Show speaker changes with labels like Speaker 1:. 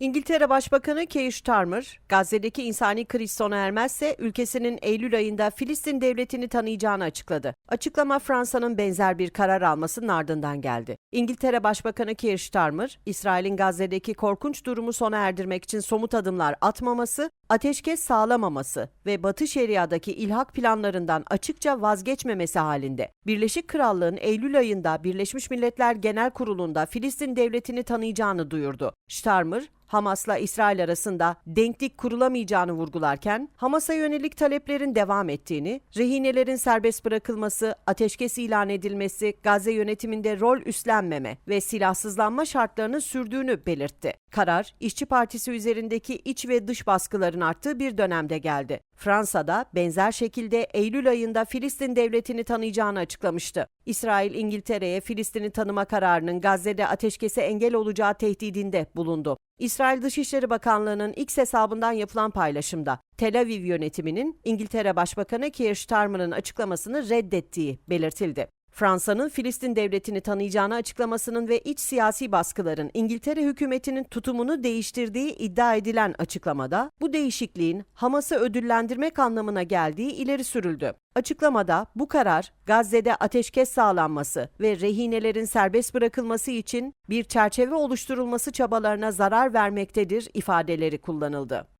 Speaker 1: İngiltere Başbakanı Keir Starmer, Gazze'deki insani kriz sona ermezse ülkesinin Eylül ayında Filistin devletini tanıyacağını açıkladı. Açıklama Fransa'nın benzer bir karar almasının ardından geldi. İngiltere Başbakanı Keir Starmer, İsrail'in Gazze'deki korkunç durumu sona erdirmek için somut adımlar atmaması, ateşkes sağlamaması ve Batı Şeria'daki ilhak planlarından açıkça vazgeçmemesi halinde Birleşik Krallığın Eylül ayında Birleşmiş Milletler Genel Kurulu'nda Filistin devletini tanıyacağını duyurdu. Starmer, Hamas'la İsrail arasında denklik kurulamayacağını vurgularken, Hamas'a yönelik taleplerin devam ettiğini, rehinelerin serbest bırakılması, ateşkes ilan edilmesi, Gazze yönetiminde rol üstlenmeme ve silahsızlanma şartlarının sürdüğünü belirtti. Karar, İşçi Partisi üzerindeki iç ve dış baskıların arttığı bir dönemde geldi. Fransa'da benzer şekilde Eylül ayında Filistin devletini tanıyacağını açıklamıştı. İsrail, İngiltere'ye Filistin'i tanıma kararının Gazze'de ateşkese engel olacağı tehdidinde bulundu. İsrail Dışişleri Bakanlığı'nın X hesabından yapılan paylaşımda Tel Aviv yönetiminin İngiltere Başbakanı Keir Starmer'ın açıklamasını reddettiği belirtildi. Fransa'nın Filistin devletini tanıyacağını açıklamasının ve iç siyasi baskıların İngiltere hükümetinin tutumunu değiştirdiği iddia edilen açıklamada bu değişikliğin Hamas'ı ödüllendirmek anlamına geldiği ileri sürüldü. Açıklamada bu karar Gazze'de ateşkes sağlanması ve rehinelerin serbest bırakılması için bir çerçeve oluşturulması çabalarına zarar vermektedir ifadeleri kullanıldı.